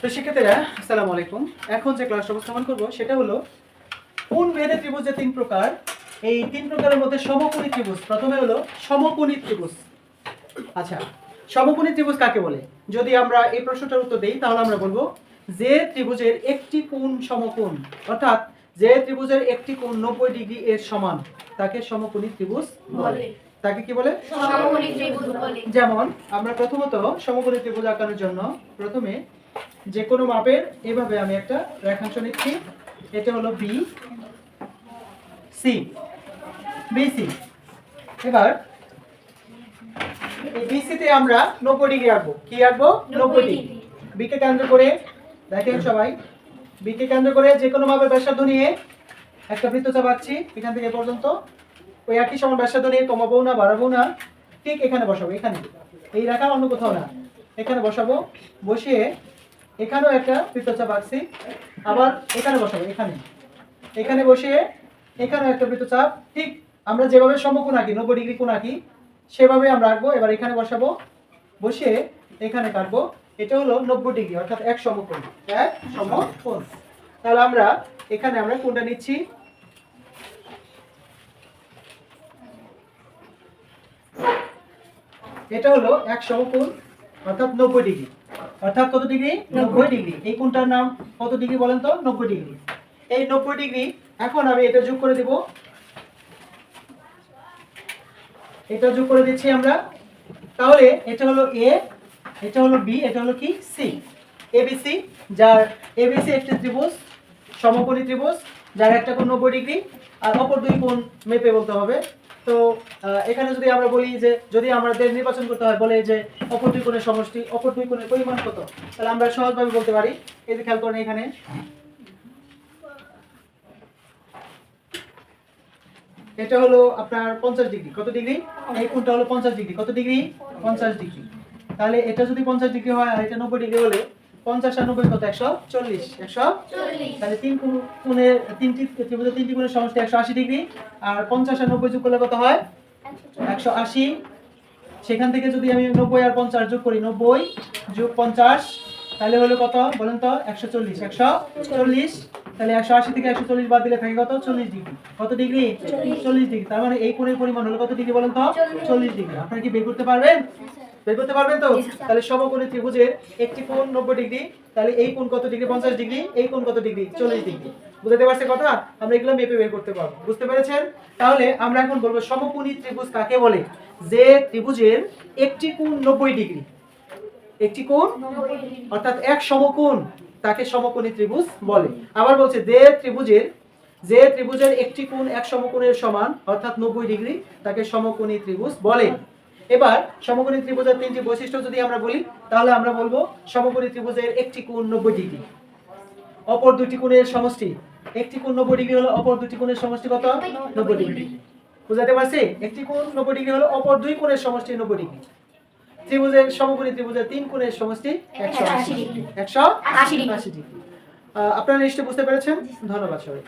তো শিক্ষার্থীরা আসসালামু আলাইকুম। এখন যে ক্লাসটা উপস্থাপন করব সেটা হলো কোন ভেদে ত্রিভুজ যে তিন প্রকার এই তিন প্রকারের মধ্যে সমকোণী ত্রিভুজ প্রথমে হলো সমকোণী ত্রিভুজ। আচ্ছা সমকোণী ত্রিভুজ কাকে বলে? যদি আমরা এই প্রশ্নটার উত্তর দেই তাহলে আমরা বলব যে ত্রিভুজের একটি কোণ সমকোণ অর্থাৎ যে ত্রিভুজের একটি কোণ নব্বই ডিগ্রি এর সমান তাকে সমকোণী ত্রিভুজ বলে। তাকে কি বলে? সমকোণী বলে যেমন আমরা প্রথমত সমকোণী ত্রিভুজ আঁকানোর জন্য প্রথমে যে কোনো মাপের এভাবে আমি একটা রেখাংশ নিচ্ছি। এটা হলো বি সি বিসি এবার এই বিসিতে আমরা নব্বই ডিগ্রি আঁকবো। কি আঁকবো? নব্বই ডিগ্রি। বিকে কেন্দ্র করে দেখেন সবাই বিকে কেন্দ্র করে যে কোনো মাপের ব্যাসার্ধ নিয়ে একটা বৃত্তচাপ আঁকছি এখান থেকে পর্যন্ত। ওই একই সমান ব্যাসার্ধ নিয়ে কমাবো না বাড়াবো না। ঠিক এখানে বসাবো, এখানে। এই রাখা অন্য কোথাও না। এখানে বসাবো, বসিয়ে এখানেও একটা বৃত্তচাপ আঁকছি। আবার এখানে বসাবো, এখানে। এখানে বসিয়ে এখানেও একটা বৃত্তচাপ। ঠিক আমরা যেভাবে সমকোণ আঁকি, নব্বই ডিগ্রি কোণ আঁকি, সেভাবে আমরা আঁকবো। এবার এখানে বসাবো, বসিয়ে এখানে কাটবো। এটা হলো নব্বই ডিগ্রি, অর্থাৎ এক সমকোণ এক সমকোণ। তাহলে আমরা এখানে আমরা কোনটা নিচ্ছি। এটা হলো এক সমকোণ অর্থাৎ নব্বই ডিগ্রি। অর্থাৎ কত ডিগ্রি? নব্বই। ডিগ্রি। এই কোণটার নাম কত ডিগ্রি বলেন তো? নব্বই ডিগ্রি। এই নব্বই ডিগ্রি এখন আমি এটা যোগ করে দেব। এটা যোগ করে দিচ্ছি আমরা। তাহলে এটা হলো এ এটা হলো বি এটা হলো কি? সি এবিসি যার এবিসি একটি ত্রিভুজ সমকোণী ত্রিভুজ যার একটা কোণ নব্বই ডিগ্রি আর অপর দুই কোণ মেপে বলতে হবে। তো এখানে যদি আমরা বলি যে, যদি আমাদের নির্বাচন করতে হয়, বলে যে অপর দুই কোণের সমষ্টি, অপর দুই কোণের পরিমাণ কত? তাহলে আমরা সহজভাবে বলতে পারি, এই যে খেয়াল করেন এখানে। এটা হলো আপনার পঞ্চাশ ডিগ্রি, কত ডিগ্রি? এই কোণটা হলো পঞ্চাশ ডিগ্রি, কত ডিগ্রি? পঞ্চাশ ডিগ্রি। তাহলে এটা যদি পঞ্চাশ ডিগ্রি হয় আর এটা নব্বই ডিগ্রি হলে পঞ্চাশ আর নব্বই কত? একশো চল্লিশ। একশো? তাহলে তিন কোণ তিনটি ত্রিভুজের তিনটি কোণের সমষ্টি একশো আশি ডিগ্রি। আর পঞ্চাশ আর নব্বই যোগ করলে কত হয়? একশো আশি। সেখান থেকে যদি আমি নব্বই আর পঞ্চাশ যোগ করি নব্বই যোগ পঞ্চাশ তাহলে হলো কত? বলেন তো একশো চল্লিশ। একশো চল্লিশ। তাহলে একশো আশি থেকে একশো চল্লিশ বাদ দিলে থাকে কত? চল্লিশ ডিগ্রি। কত ডিগ্রি? চল্লিশ। ডিগ্রি। তার মানে এই কোণের পরিমাণ হলো কত ডিগ্রি বলেন তো? চল্লিশ। ডিগ্রি। আপনারা কি বের করতে পারবেন? বের করতে পারবেন তো? তাহলে সমকোণী ত্রিভুজের একটি কোণ নব্বই ডিগ্রি তাহলে এই কোণ কত ডিগ্রি? পঞ্চাশ ডিগ্রি এই কোণ কত ডিগ্রি? চল্লিশ ডিগ্রি। বুঝতে পারছে কথা? আমরা এগুলো মেপে বের করতে পারব। বুঝতে পেরেছেন? তাহলে আমরা এখন বলব সমকোণী ত্রিভুজ কাকে বলে? যে ত্রিভুজের একটি কোণ নব্বই ডিগ্রি। একটি কোণ অর্থাৎ এক সমকোণ তাকে সমকোণী ত্রিভুজ বলে। আবার বলছে যে ত্রিভুজের যে ত্রিভুজের একটি কোণ এক সমকোণের সমান অর্থাৎ নব্বই ডিগ্রি তাকে সমকোণী ত্রিভুজ বলে। এবার সমকোণী ত্রিভুজের তিনটি বৈশিষ্ট্য যদি আমরা বলি, তাহলে আমরা বলব সমকোণী ত্রিভুজের একটি কোণ নব্বই ডিগ্রি। অপর দুটি কোণের সমষ্টি, একটি কোণ নব্বই ডিগ্রি হলো অপর দুটি কোণের সমষ্টি কত? নব্বই ডিগ্রি। বুঝাতে পারছি? একটি কোণ নব্বই ডিগ্রি হলো অপর দুই কোণের সমষ্টি নব্বই ডিগ্রি। ত্রিভুজের, সমকোণী ত্রিভুজের তিন কোণের সমষ্টি একশো আশি ডিগ্রি। একশো আশি ডিগ্রি। আপনারা নিশ্চয়ই বুঝতে পেরেছেন? ধন্যবাদ সবাই